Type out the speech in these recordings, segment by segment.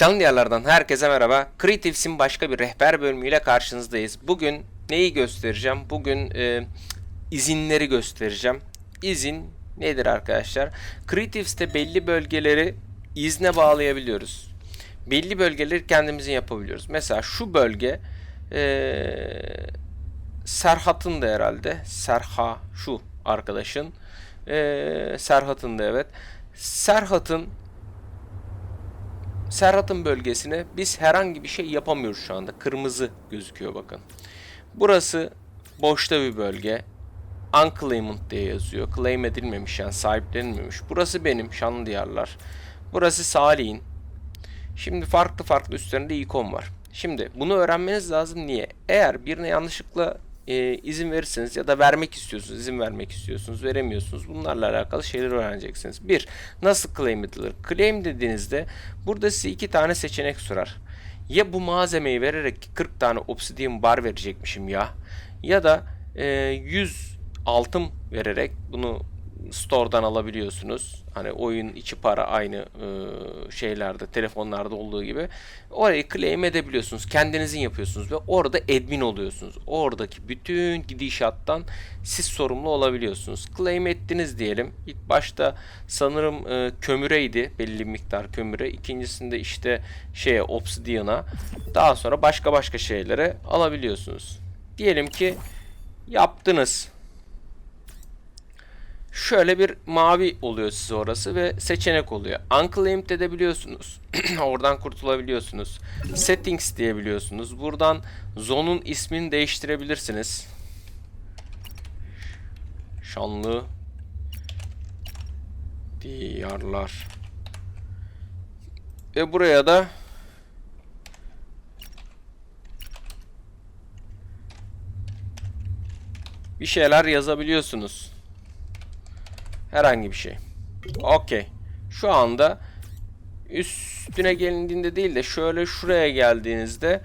Şanlı Diyarlardan herkese merhaba. Creative's'in başka bir rehber bölümüyle karşınızdayız. Bugün neyi göstereceğim? Bugün e, izinleri göstereceğim. İzin nedir arkadaşlar? Creative's'te belli bölgeleri izne bağlayabiliyoruz. Belli bölgeleri kendimizin yapabiliyoruz. Mesela şu bölge e, Serhat'ın da herhalde. Serha şu arkadaşın. E, Serhat'ın da evet. Serhat'ın Serhat'ın bölgesine biz herhangi bir şey yapamıyoruz şu anda. Kırmızı gözüküyor bakın. Burası boşta bir bölge. Unclaimed diye yazıyor. Claim edilmemiş yani sahiplenilmemiş. Burası benim Şanlı Diyarlar. Burası Salih'in. Şimdi farklı farklı üstlerinde ikon var. Şimdi bunu öğrenmeniz lazım. Niye? Eğer birine yanlışlıkla e, izin verirseniz ya da vermek istiyorsunuz, izin vermek istiyorsunuz, veremiyorsunuz. Bunlarla alakalı şeyler öğreneceksiniz. Bir, nasıl claim edilir? Claim dediğinizde burada size iki tane seçenek sorar. Ya bu malzemeyi vererek 40 tane obsidian bar verecekmişim ya. Ya da e, 100 altın vererek bunu store'dan alabiliyorsunuz. Hani oyun içi para aynı e, şeylerde, telefonlarda olduğu gibi. Orayı claim edebiliyorsunuz. Kendinizin yapıyorsunuz ve orada admin oluyorsunuz. Oradaki bütün gidişattan siz sorumlu olabiliyorsunuz. Claim ettiniz diyelim. İlk başta sanırım e, kömüreydi. Belli bir miktar kömüre. İkincisinde işte şeye obsidian'a. Daha sonra başka başka şeylere alabiliyorsunuz. Diyelim ki yaptınız şöyle bir mavi oluyor size orası ve seçenek oluyor. Unclaimed edebiliyorsunuz. Oradan kurtulabiliyorsunuz. Settings diyebiliyorsunuz. Buradan zone'un ismini değiştirebilirsiniz. Şanlı diyarlar. Ve buraya da bir şeyler yazabiliyorsunuz. Herhangi bir şey. Okey. Şu anda üstüne gelindiğinde değil de şöyle şuraya geldiğinizde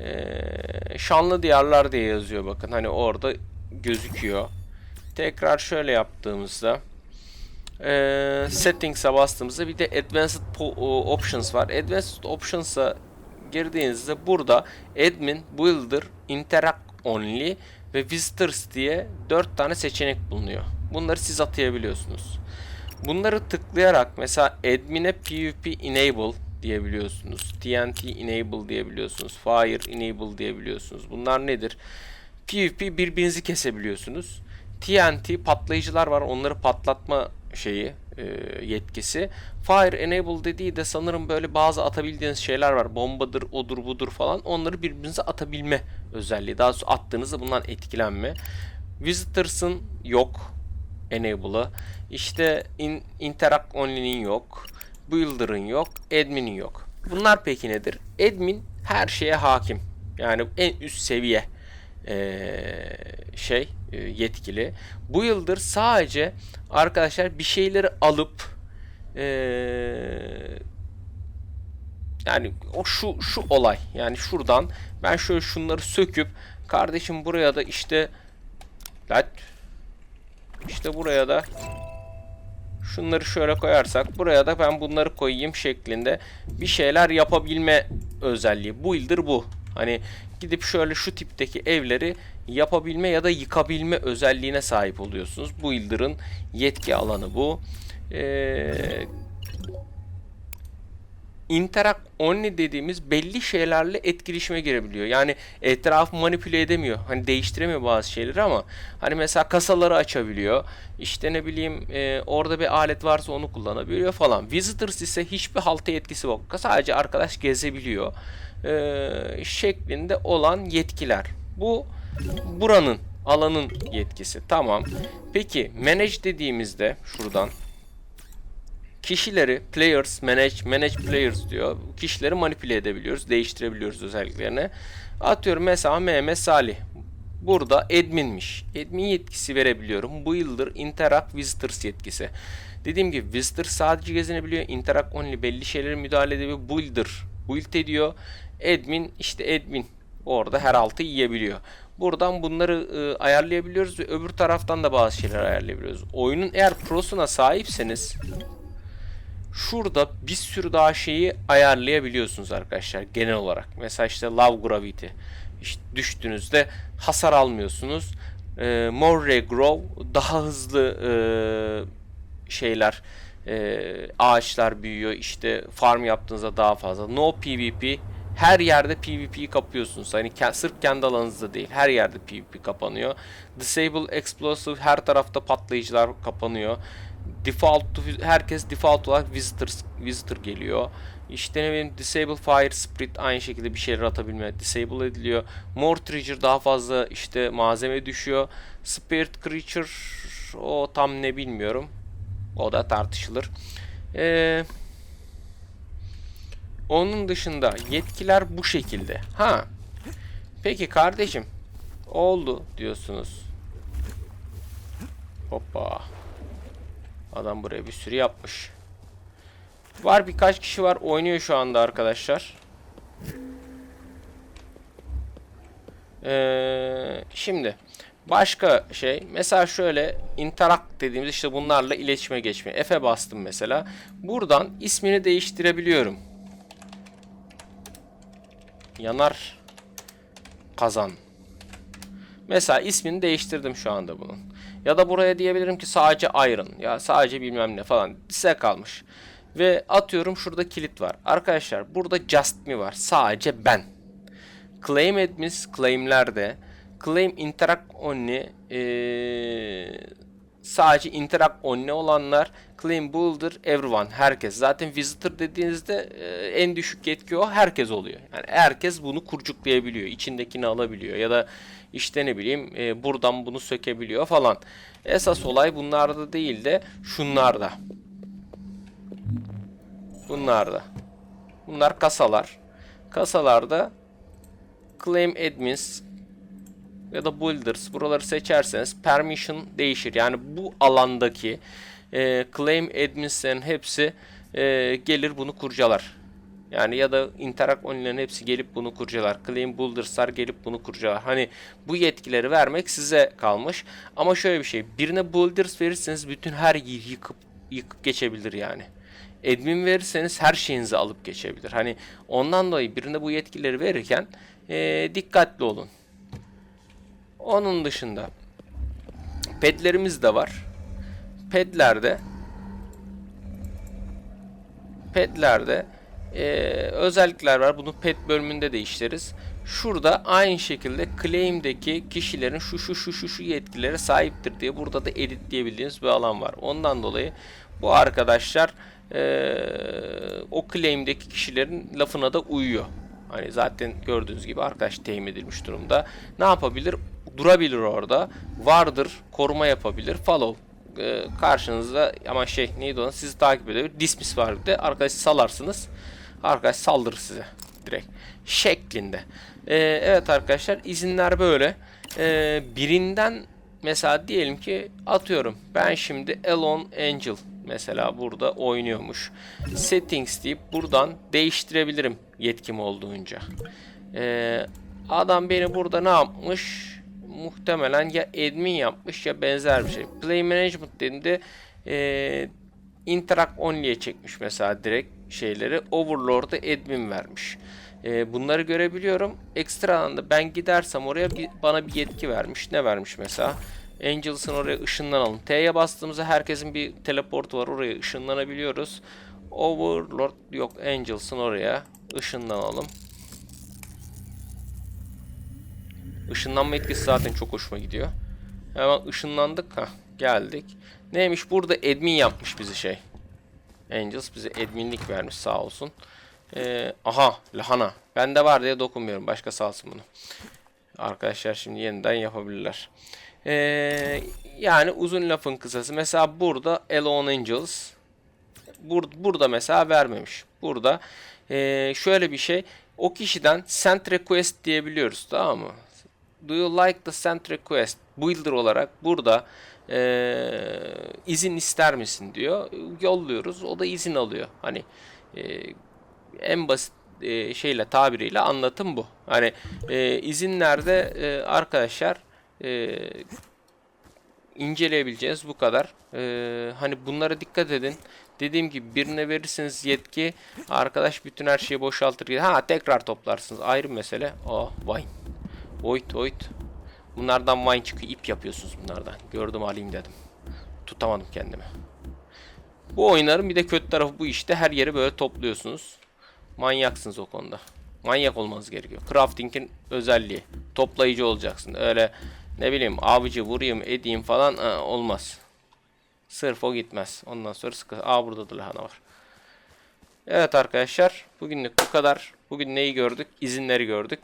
eee, şanlı diyarlar diye yazıyor bakın. Hani orada gözüküyor. Tekrar şöyle yaptığımızda eee settings'a bastığımızda bir de advanced options var. Advanced options'a girdiğinizde burada admin, builder, interact only ve visitors diye 4 tane seçenek bulunuyor. Bunları siz atayabiliyorsunuz. Bunları tıklayarak mesela admin'e PvP enable diyebiliyorsunuz. TNT enable diyebiliyorsunuz. Fire enable diyebiliyorsunuz. Bunlar nedir? PvP birbirinizi kesebiliyorsunuz. TNT patlayıcılar var. Onları patlatma şeyi e, yetkisi. Fire enable dediği de sanırım böyle bazı atabildiğiniz şeyler var. Bombadır, odur budur falan. Onları birbirinize atabilme özelliği. Daha sonra attığınızda bundan etkilenme. Visitors'ın yok enable'ı. İşte in, interact only'nin yok. Builder'ın yok. Admin'in yok. Bunlar peki nedir? Admin her şeye hakim. Yani en üst seviye eee, şey yetkili. Builder sadece arkadaşlar bir şeyleri alıp eee yani o şu şu olay yani şuradan ben şöyle şunları söküp kardeşim buraya da işte lan işte buraya da şunları şöyle koyarsak buraya da ben bunları koyayım şeklinde bir şeyler yapabilme özelliği. Builder bu. Hani gidip şöyle şu tipteki evleri yapabilme ya da yıkabilme özelliğine sahip oluyorsunuz. Builder'ın yetki alanı bu. Ee, interact only dediğimiz belli şeylerle etkileşime girebiliyor. Yani etrafı manipüle edemiyor. Hani değiştiremiyor bazı şeyleri ama hani mesela kasaları açabiliyor. İşte ne bileyim e, orada bir alet varsa onu kullanabiliyor falan. Visitors ise hiçbir halta yetkisi yok. Sadece arkadaş gezebiliyor. E, şeklinde olan yetkiler. Bu buranın alanın yetkisi. Tamam. Peki manage dediğimizde şuradan kişileri players manage manage players diyor. Kişileri manipüle edebiliyoruz, değiştirebiliyoruz özelliklerini. Atıyorum mesela Mehmet Salih. Burada adminmiş. Admin yetkisi verebiliyorum. Builder, interact, visitors yetkisi. Dediğim gibi visitor sadece gezinebiliyor. Interact only belli şeylere müdahale ediyor. Builder build ediyor. Admin işte admin orada her altı yiyebiliyor. Buradan bunları e, ayarlayabiliyoruz ve öbür taraftan da bazı şeyler ayarlayabiliyoruz. Oyunun eğer prosuna sahipseniz şurada bir sürü daha şeyi ayarlayabiliyorsunuz arkadaşlar genel olarak. Mesela işte Love Gravity. İşte düştüğünüzde hasar almıyorsunuz. Ee, more regrow daha hızlı e, şeyler e, ağaçlar büyüyor. İşte farm yaptığınızda daha fazla. No PvP her yerde PvP'yi kapıyorsunuz. Hani sırf kendi alanınızda değil. Her yerde PvP kapanıyor. Disable Explosive her tarafta patlayıcılar kapanıyor. Default herkes default olarak visitor visitor geliyor. İşte ne bileyim Disable Fire Spirit aynı şekilde bir şeyler atabilme disable ediliyor. More Treasure daha fazla işte malzeme düşüyor. Spirit Creature o tam ne bilmiyorum. O da tartışılır. Eee onun dışında yetkiler bu şekilde. Ha. Peki kardeşim. Oldu diyorsunuz. Hoppa. Adam buraya bir sürü yapmış. Var birkaç kişi var oynuyor şu anda arkadaşlar. Ee, şimdi başka şey mesela şöyle interact dediğimiz işte bunlarla iletişime geçme. F'e bastım mesela. Buradan ismini değiştirebiliyorum. Yanar kazan. Mesela ismini değiştirdim şu anda bunun. Ya da buraya diyebilirim ki sadece Iron ya sadece bilmem ne falan. Size kalmış. Ve atıyorum şurada kilit var. Arkadaşlar burada Just Me var. Sadece ben. Claim admins claimlerde claim interact only ee, sadece interact only olanlar claim builder everyone herkes. Zaten visitor dediğinizde e, en düşük yetki o herkes oluyor. Yani herkes bunu kurcuklayabiliyor içindekini alabiliyor ya da işte ne bileyim e, buradan bunu sökebiliyor falan. Esas olay bunlarda değil de şunlarda. Bunlarda. Bunlar kasalar. Kasalarda claim admins ya da builders buraları seçerseniz permission değişir. Yani bu alandaki e, claim adminslerin hepsi e, gelir bunu kurcalar. Yani ya da interact only'lerin hepsi gelip bunu kurcalar. Claim builders'lar gelip bunu kurcalar. Hani bu yetkileri vermek size kalmış. Ama şöyle bir şey. Birine builders verirseniz bütün her yeri yıkıp yıkıp geçebilir yani. Admin verirseniz her şeyinizi alıp geçebilir. Hani ondan dolayı birine bu yetkileri verirken e, dikkatli olun. Onun dışında pedlerimiz de var. Pedlerde pedlerde e, özellikler var. Bunu pet bölümünde de. Şurada aynı şekilde claim'deki kişilerin şu şu şu şu şu yetkilere sahiptir diye burada da editleyebildiğiniz bir alan var. Ondan dolayı bu arkadaşlar e, o claim'deki kişilerin lafına da uyuyor. Hani zaten gördüğünüz gibi arkadaş temin edilmiş durumda. Ne yapabilir? Durabilir orada. Vardır, koruma yapabilir. Follow e, karşınızda ama şey neydi onun sizi takip edebilir. Dismiss var bir de. Arkadaş salarsınız. Arkadaş saldırır size direkt. Şeklinde. E, evet arkadaşlar izinler böyle. E, birinden mesela diyelim ki atıyorum ben şimdi Elon Angel mesela burada oynuyormuş. Settings deyip buradan değiştirebilirim yetkim olduğunca. Ee, adam beni burada ne yapmış? Muhtemelen ya admin yapmış ya benzer bir şey. Play Management dediğimde e, Interact Only'ye çekmiş mesela direkt şeyleri. Overlord'a admin vermiş. E, bunları görebiliyorum. Ekstra anda ben gidersem oraya bir, bana bir yetki vermiş. Ne vermiş mesela? Angels'ın oraya ışınlanalım. T'ye bastığımızda herkesin bir teleportu var. Oraya ışınlanabiliyoruz. Overlord yok Angels'ın oraya ışınlanalım. Işınlanma etkisi zaten çok hoşuma gidiyor. Hemen ışınlandık. ha geldik. Neymiş burada admin yapmış bizi şey. Angels bize adminlik vermiş sağ olsun. Ee, aha lahana. Bende var diye dokunmuyorum. Başka salsın bunu. Arkadaşlar şimdi yeniden yapabilirler. Ee, yani uzun lafın kısası. Mesela burada Alone Angels. Bur burada mesela vermemiş. Burada ee, şöyle bir şey. O kişiden send request diyebiliyoruz. Tamam mı? Do you like the send request? Builder olarak burada ee, izin ister misin diyor. Yolluyoruz. O da izin alıyor. Hani ee, en basit e, şeyle tabiriyle anlatım bu. Hani e, izinlerde e, arkadaşlar e, inceleyebileceğiniz bu kadar. E, hani bunlara dikkat edin. Dediğim gibi birine verirsiniz yetki arkadaş bütün her şeyi boşaltır. Ha tekrar toplarsınız ayrı mesele. Oh wine. Void void. Bunlardan wine çıkıyor. ip yapıyorsunuz bunlardan. Gördüm alayım dedim. Tutamadım kendimi. Bu oyunların bir de kötü tarafı bu işte. Her yeri böyle topluyorsunuz. Manyaksınız o konuda. Manyak olmanız gerekiyor. Crafting'in özelliği. Toplayıcı olacaksın. Öyle ne bileyim avcı vurayım edeyim falan ı, olmaz. Sırf o gitmez. Ondan sonra sıkı. Aa burada da lahana var. Evet arkadaşlar. Bugünlük bu kadar. Bugün neyi gördük? İzinleri gördük.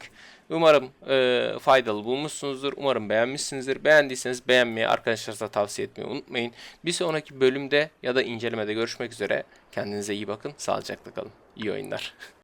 Umarım e, faydalı bulmuşsunuzdur. Umarım beğenmişsinizdir. Beğendiyseniz beğenmeyi, arkadaşlarınıza tavsiye etmeyi unutmayın. Bir sonraki bölümde ya da incelemede görüşmek üzere. Kendinize iyi bakın. Sağlıcakla kalın. İyi oyunlar.